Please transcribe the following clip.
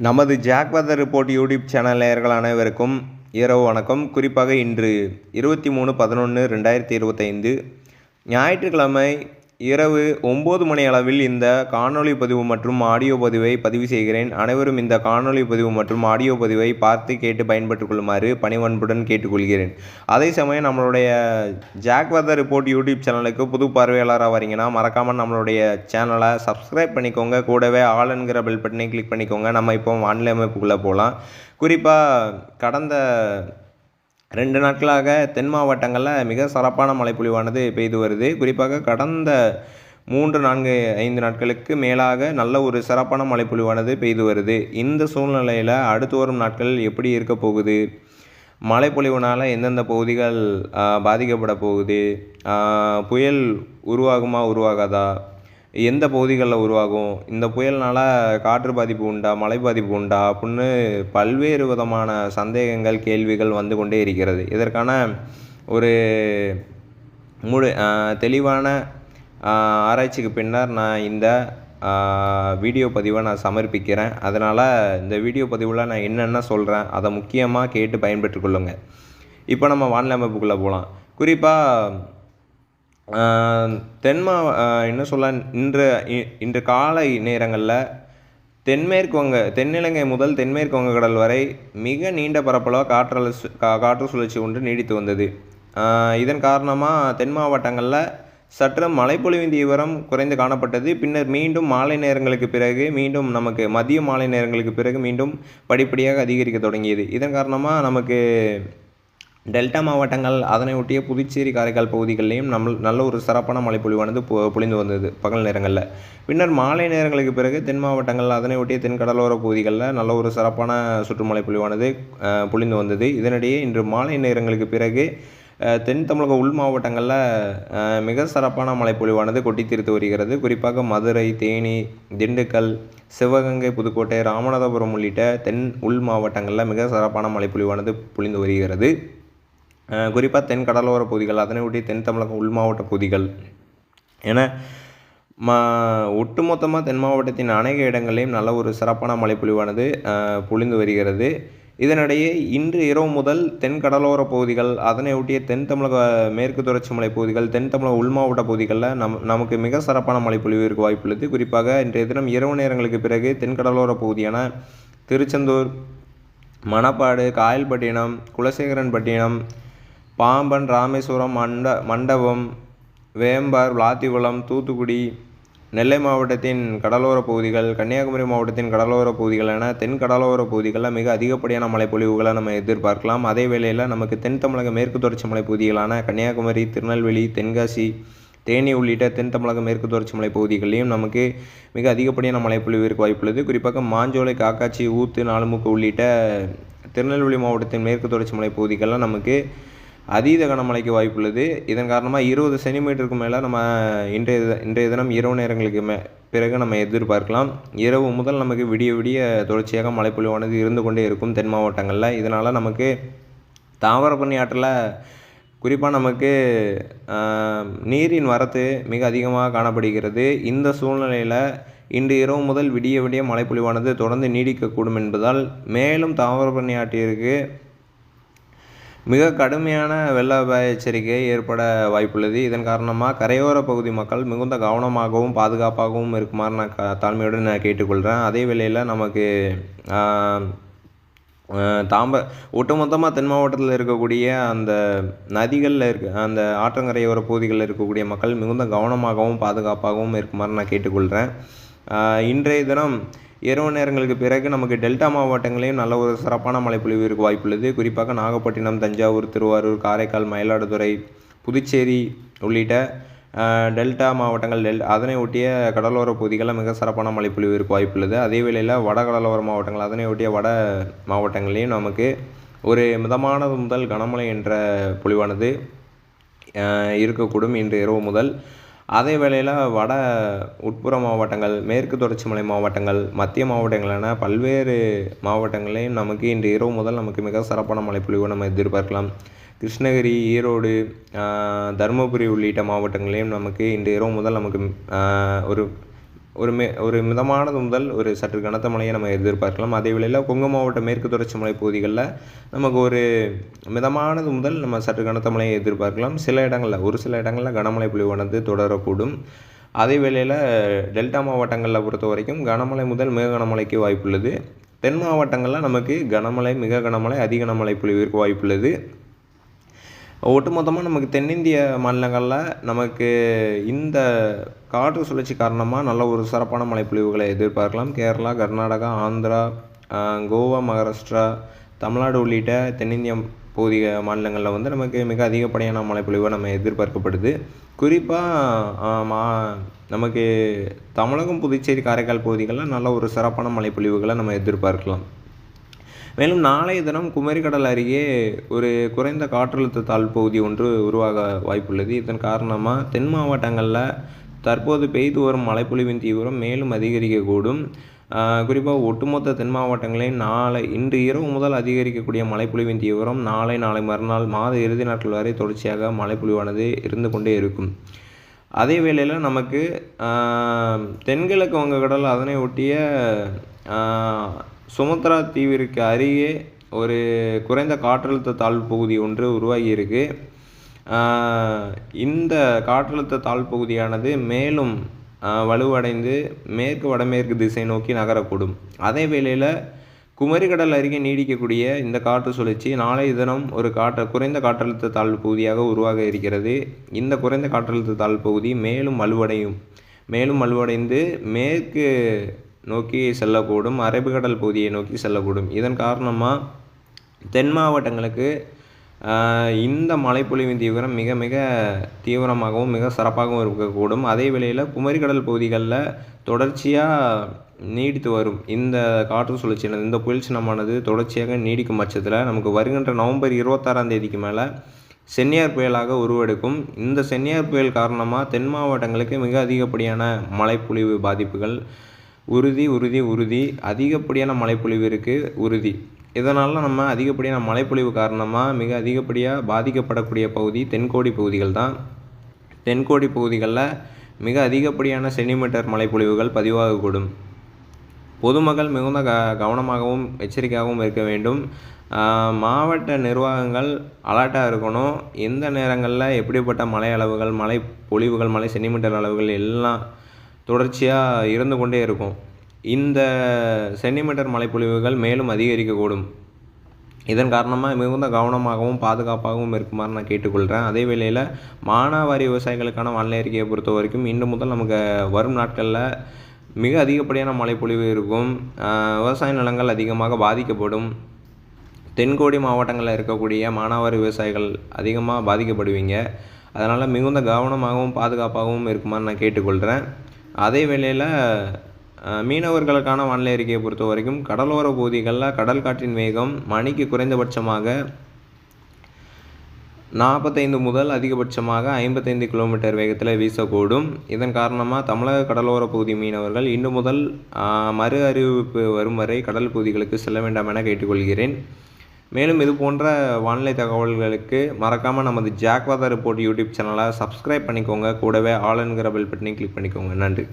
நமது jack report YouTube channel நேயர்கள் அனைவருக்கும் இரவு வணக்கம். குறிப்பாக இன்று இருபத்தி மூணு பதினொன்று ரெண்டாயிரத்தி இருபத்தைந்து ஞாயிற்றுக்கிழமை இரவு ஒம்பது மணி அளவில் இந்த காணொளி பதிவு மற்றும் ஆடியோ பதிவை பதிவு செய்கிறேன். அனைவரும் இந்த காணொளி பதிவு மற்றும் ஆடியோ பதிவை பார்த்து கேட்டு பயன்பெற்றுக் கொள்ளுமாறு பணிவன்புடன் கேட்டுக்கொள்கிறேன். அதே சமயம் நம்மளுடைய ஜாக் வெதர் ரிப்போர்ட் யூடியூப் சேனலுக்கு புது பார்வையாளராக வரீங்கன்னா மறக்காமல் நம்மளுடைய சேனலை சப்ஸ்கிரைப் பண்ணிக்கோங்க. கூடவே ஆல் என்கிற பெல் பட்டனை கிளிக் பண்ணிக்கோங்க. நம்ம இப்போ வானிலை அமைப்புக்குள்ளே போகலாம். குறிப்பாக கடந்த ரெண்டு நாட்களாக தென் மாவட்டங்களில் மிக சிறப்பான மழைப்பொழிவானது பெய்து வருது. குறிப்பாக கடந்த மூன்று நான்கு ஐந்து நாட்களுக்கு மேலாக நல்ல ஒரு சிறப்பான மழைப்பொழிவானது பெய்து வருது. இந்த சூழ்நிலையில் அடுத்து வரும் நாட்கள் எப்படி இருக்க போகுது? மழைப்பொழிவுனால் எந்தெந்த பகுதிகள் பாதிக்கப்பட போகுது? புயல் உருவாகுமா உருவாகாதா? எந்த பகுதிகளில் உருவாகும்? இந்த புயல்னால் காற்று பாதிப்பு உண்டா? மழை பாதிப்பு உண்டா? அப்படின்னு பல்வேறு விதமான சந்தேகங்கள் கேள்விகள் வந்து கொண்டே இருக்கிறது. இதற்கான ஒரு முழு தெளிவான ஆராய்ச்சிக்கு பின்னர் நான் இந்த வீடியோ பதிவை நான் சமர்ப்பிக்கிறேன். அதனால் இந்த வீடியோ பதிவில் நான் என்னென்ன சொல்கிறேன் அதை முக்கியமாக கேட்டு பயன்பெற்றுக்கொள்ளுங்க இப்போ நம்ம வானிலை அமைப்புக்குள்ளே போகலாம் குறிப்பாக தென் மா என்ன சொல்ல இன்று இ- இன்று காலை நேரங்களில் தென்மேற்கு வங்க தென்னிலங்கை முதல் தென்மேற்கு வங்கக்கடல் வரை மிக நீண்ட பரப்பளவு காற்றல கா காற்று சுழற்சி ஒன்று நீடித்து வந்தது. இதன் காரணமாக தென் மாவட்டங்களில் சற்று மழைப்பொழிவின் தீவிரம் குறைந்து காணப்பட்டது. பின்னர் மீண்டும் மாலை நேரங்களுக்கு பிறகு மீண்டும் நமக்கு மதிய மாலை நேரங்களுக்கு பிறகு மீண்டும் படிப்படியாக அதிகரிக்க தொடங்கியது. இதன் காரணமாக நமக்கு டெல்டா மாவட்டங்கள் அதனை ஒட்டிய புதுச்சேரி காரைக்கால் பகுதிகளிலையும் நம்ம நல்ல ஒரு சிறப்பான மழை பொழிவானது பொழிந்து வந்தது பகல் நேரங்களில். பின்னர் மாலை நேரங்களுக்கு பிறகு தென் மாவட்டங்கள் அதனை ஒட்டிய தென் கடலோர பகுதிகளில் நல்ல ஒரு சிறப்பான சுற்றுமழை பொழிவானது பொழிந்து வந்தது. இதனிடையே இன்று மாலை நேரங்களுக்கு பிறகு தென் தமிழக உள் மாவட்டங்களில் மிக சிறப்பான மழைப்பொழிவானது கொட்டி தீர்த்து வருகிறது. குறிப்பாக மதுரை தேனி திண்டுக்கல் சிவகங்கை புதுக்கோட்டை ராமநாதபுரம் உள்ளிட்ட தென் உள் மாவட்டங்களில் மிக சிறப்பான மழைப்பொழிவானது பொழிந்து வருகிறது. குறிப்பாக தென் கடலோர பகுதிகள் அதனை ஒட்டி தென் தமிழக உள் மாவட்ட பகுதிகள் என மா ஒட்டுமொத்தமாக தென் மாவட்டத்தின் அநேக இடங்களிலும் நல்ல ஒரு சிறப்பான மழைப்பொழிவானது பொழிந்து வருகிறது. இதனிடையே இன்று இரவு முதல் தென் கடலோர பகுதிகள் அதனை ஒட்டிய தென் தமிழக மேற்கு தொடர்ச்சி மலை பகுதிகள் தென் தமிழக உள் மாவட்ட பகுதிகளில் நம் நமக்கு மிக சிறப்பான மழைப்பொழிவு இருக்க வாய்ப்புள்ளது குறிப்பாக இன்றைய தினம் இரவு நேரங்களுக்கு பிறகு தென் கடலோர பகுதியான திருச்செந்தூர் மணப்பாடு காயல்பட்டினம் குலசேகரன்பட்டினம் பாம்பன் ராமேஸ்வரம் மண்ட மண்டபம் வேம்பார் விளாத்திகுளம் தூத்துக்குடி நெல்லை மாவட்டத்தின் கடலோர பகுதிகள் கன்னியாகுமரி மாவட்டத்தின் கடலோர பகுதிகள் என தென் கடலோர பகுதிகளில் மிக அதிகப்படியான மழைப்பொழிவுகளை நம்ம எதிர்பார்க்கலாம். அதே வேளையில் நமக்கு தென் தமிழக மேற்கு தொடர்ச்சி மலைப்பகுதிகளான கன்னியாகுமரி திருநெல்வேலி தென்காசி தேனி உள்ளிட்ட தென் தமிழக மேற்கு தொடர்ச்சி மலை பகுதிகளிலும் நமக்கு மிக அதிகப்படியான மழைப்பொழிவு இருக்க வாய்ப்புள்ளது. குறிப்பாக மாஞ்சோலை காக்காச்சி ஊத்து நாலுமுக்கு உள்ளிட்ட திருநெல்வேலி மாவட்டத்தின் மேற்கு தொடர்ச்சி மலை பகுதிகளில் நமக்கு அதீத கனமழைக்கு வாய்ப்புள்ளது. இதன் காரணமாக இருபது சென்டிமீட்டருக்கு மேலே நம்ம இன்றைய இன்றைய தினம் இரவு நேரங்களுக்கு மே பிறகு நம்ம எதிர்பார்க்கலாம். இரவு முதல் நமக்கு விடிய விடிய தொடர்ச்சியாக மழைப்பொழிவானது இருந்து கொண்டே இருக்கும் தென் மாவட்டங்களில். இதனால் நமக்கு தாமிரபரணி ஆற்றில் குறிப்பாக நமக்கு நீரின் வரத்து மிக அதிகமாக காணப்படுகிறது. இந்த சூழ்நிலையில் இன்று இரவு முதல் விடிய விடிய மழைப்பொழிவானது தொடர்ந்து நீடிக்கக்கூடும் என்பதால் மேலும் தாமிரபரணி ஆற்றிற்கு மிக கடுமையான வெள்ள அபாய எச்சரிக்கை ஏற்பட வாய்ப்புள்ளது. இதன் காரணமாக கரையோர பகுதி மக்கள் மிகுந்த கவனமாகவும் பாதுகாப்பாகவும் இருக்குமாறு நான் க தாழ்மையுடன் நான் கேட்டுக்கொள்கிறேன் அதே வேளையில் நமக்கு தாம்ப ஒட்டுமொத்தமாக தென் மாவட்டத்தில் இருக்கக்கூடிய அந்த நதிகளில் இருக்க அந்த ஆற்றங்கரையோர பகுதிகளில் இருக்கக்கூடிய மக்கள் மிகுந்த கவனமாகவும் பாதுகாப்பாகவும் இருக்குமாறு நான் கேட்டுக்கொள்கிறேன் இன்றைய தினம் இரவு நேரங்களுக்கு பிறகு நமக்கு டெல்டா மாவட்டங்களையும் நல்ல ஒரு சிறப்பான மழைப்பொழிவு இருக்க வாய்ப்புள்ளது. குறிப்பாக நாகப்பட்டினம் தஞ்சாவூர் திருவாரூர் காரைக்கால் மயிலாடுதுறை புதுச்சேரி உள்ளிட்ட டெல்டா மாவட்டங்கள் டெல் அதனை ஒட்டிய கடலோர பகுதிகளில் மிக சிறப்பான மழைப்பொழிவு இருக்க வாய்ப்புள்ளது. அதே வேளையில் வட கடலோர மாவட்டங்கள் அதனை ஒட்டிய வட மாவட்டங்களையும் நமக்கு ஒரு மிதமானது முதல் கனமழை என்ற பொழிவானது இருக்கக்கூடும் இன்று இரவு முதல். அதே வேளையில் வட உட்புற மாவட்டங்கள் மேற்கு தொடர்ச்சி மலை மாவட்டங்கள் மத்திய மாவட்டங்கள் என பல்வேறு மாவட்டங்களையும் நமக்கு இன்று இரவு முதல் நமக்கு மிக சிறப்பான மழைப்பொழிவை நம்ம எதிர்பார்க்கலாம். கிருஷ்ணகிரி ஈரோடு தருமபுரி உள்ளிட்ட மாவட்டங்களையும் நமக்கு இன்று இரவு முதல் நமக்கு ஒரு ஒரு மே ஒரு மிதமானது முதல் ஒரு சற்று கனத்த மழையை நம்ம எதிர்பார்க்கலாம். அதே வேளையில் கொங்கு மாவட்ட மேற்கு தொடர்ச்சி மலை பகுதிகளில் நமக்கு ஒரு மிதமானது முதல் நம்ம சற்று கனத்த மழையை எதிர்பார்க்கலாம். சில இடங்களில் ஒரு சில இடங்களில் கனமழை பொழிவானது தொடரக்கூடும். அதே வேளையில் டெல்டா மாவட்டங்களில் பொறுத்த வரைக்கும் கனமழை முதல் மிக கனமழைக்கு வாய்ப்புள்ளது. தென் மாவட்டங்களில் நமக்கு கனமழை மிக கனமழை அதிக கனமழை பொழிவிற்கு வாய்ப்புள்ளது. ஒட்டுமொத்தமாக நமக்கு தென்னிந்திய மாநிலங்களில் நமக்கு இந்த காற்று சுழற்சி காரணமாக நல்ல ஒரு சிறப்பான மழைப்பொழிவுகளை எதிர்பார்க்கலாம். கேரளா கர்நாடகா ஆந்திரா கோவா மகாராஷ்டிரா தமிழ்நாடு உள்ளிட்ட தென்னிந்திய பகுதி மாநிலங்களில் வந்து நமக்கு மிக அதிகப்படியான மழைப்பொழிவை நம்ம எதிர்பார்க்கப்படுது. குறிப்பாக மா நமக்கு தமிழகம் புதுச்சேரி காரைக்கால் பகுதிகளில் நல்ல ஒரு சிறப்பான மழைப்பொழிவுகளை நம்ம எதிர்பார்க்கலாம். மேலும் நாளைய தினம் குமரிக்கடல் அருகே ஒரு குறைந்த காற்றழுத்த தாழ்வு பகுதி ஒன்று உருவாக வாய்ப்புள்ளது. இதன் காரணமாக தென் மாவட்டங்களில் தற்போது பெய்து வரும் மழைப்பொழிவின் தீவிரம் மேலும் அதிகரிக்கக்கூடும். குறிப்பாக ஒட்டுமொத்த தென் மாவட்டங்களில் நாளை இன்று இரவு முதல் அதிகரிக்கக்கூடிய மழைப்பொழிவின் தீவிரம் நாளை நாளை மறுநாள் மாத இறுதி நாட்கள் வரை தொடர்ச்சியாக மழைப்பொழிவானது இருந்து கொண்டே இருக்கும். அதே வேளையில் நமக்கு தென்கிழக்கு வங்கக்கடல் அதனை ஒட்டிய சுமத்ரா தீவிற்கு அருகே ஒரு குறைந்த காற்றழுத்த தாழ்வு பகுதி ஒன்று உருவாகியிருக்கு. இந்த காற்றழுத்த தாழ்வு பகுதியானது மேலும் வலுவடைந்து மேற்கு வடமேற்கு திசை நோக்கி நகரக்கூடும். அதே வேளையில் குமரிக்கடல் அருகே நீடிக்கக்கூடிய இந்த காற்று சுழற்சி நாளைய தினம் ஒரு காற்று குறைந்த காற்றழுத்த தாழ்வு பகுதியாக உருவாக இருக்கிறது. இந்த குறைந்த காற்றழுத்த தாழ்வு பகுதி மேலும் வலுவடையும். மேலும் வலுவடைந்து மேற்கு நோக்கி செல்லக்கூடும் அரபிக்கடல் பகுதியை நோக்கி செல்லக்கூடும். இதன் காரணமாக தென் மாவட்டங்களுக்கு இந்த மழைப்பொழிவின் தீவிரம் மிக மிக தீவிரமாகவும் மிக சிறப்பாகவும் இருக்கக்கூடும். அதே வேளையில் குமரிக்கடல் பகுதிகளில் தொடர்ச்சியாக நீடித்து வரும். இந்த காற்று சுழற்சியானது இந்த புயல் சின்னமானது தொடர்ச்சியாக நீடிக்கும் பட்சத்தில் நமக்கு வருகின்ற நவம்பர் இருபத்தாறாம் தேதிக்கு மேலே சென்னியார் புயலாக உருவெடுக்கும். இந்த சென்னியார் புயல் காரணமாக தென் மாவட்டங்களுக்கு மிக அதிகப்படியான மழைப்பொழிவு பாதிப்புகள் உறுதி உறுதி உறுதி. அதிகப்படியான மழைப்பொழிவு இருக்குது உறுதி. இதனால் நம்ம அதிகப்படியான மழைப்பொழிவு காரணமாக மிக அதிகப்படியாக பாதிக்கப்படக்கூடிய பகுதி தென்கோடி பகுதிகள் தான். தென்கோடி பகுதிகளில் மிக அதிகப்படியான சென்டிமீட்டர் மழைப்பொழிவுகள் பதிவாகக்கூடும். பொதுமக்கள் மிகுந்த க கவனமாகவும் எச்சரிக்கையாகவும் இருக்க வேண்டும். மாவட்ட நிர்வாகங்கள் அலர்ட்டாக இருக்கணும். எந்த நேரங்களில் எப்படிப்பட்ட மழை அளவுகள் மழை பொழிவுகள் மழை சென்டிமீட்டர் அளவுகள் எல்லாம் தொடர்ச்சியாக இருந்து கொண்டே இருக்கும். இந்த சென்டிமீட்டர் மழைப்பொழிவுகள் மேலும் அதிகரிக்கக்கூடும். இதன் காரணமாக மிகுந்த கவனமாகவும் பாதுகாப்பாகவும் இருக்குமாறு நான் கேட்டுக்கொள்கிறேன் அதே வேளையில் மானாவாரி விவசாயிகளுக்கான வானிலை அறிக்கையை பொறுத்த வரைக்கும் இன்று முதல் நமக்கு வரும் நாட்களில் மிக அதிகப்படியான மழைப்பொழிவு இருக்கும். விவசாய நிலங்கள் அதிகமாக பாதிக்கப்படும். தென்கோடி மாவட்டங்களில் இருக்கக்கூடிய மானாவாரி விவசாயிகள் அதிகமாக பாதிக்கப்படுவீங்க. அதனால் மிகுந்த கவனமாகவும் பாதுகாப்பாகவும் இருக்குமாறு நான் கேட்டுக்கொள்கிறேன் அதே வேளையில் மீனவர்களுக்கான வானிலை அறிக்கையை பொறுத்த வரைக்கும் கடலோர பகுதிகளில் கடல் காற்றின் வேகம் மணிக்கு குறைந்தபட்சமாக நாற்பத்தைந்து முதல் அதிகபட்சமாக ஐம்பத்தைந்து கிலோமீட்டர் வேகத்தில் வீசக்கூடும். இதன் காரணமாக தமிழக கடலோர பகுதி மீனவர்கள் இன்று முதல் மறு அறிவிப்பு வரும் வரை கடல் பகுதிகளுக்கு செல்ல வேண்டாம் என கேட்டுக்கொள்கிறேன். மேலும் இது போன்ற வானிலை தகவல்களுக்கு மறக்காமல் நமது ஜாக்வாதா ரிப்போர்ட் யூடியூப் சேனலை சப்ஸ்கிரைப் பண்ணிக்கோங்க. கூடவே ஆல் என்கிற பெல் பட்டனையும் கிளிக் பண்ணிக்கோங்க. நன்றி.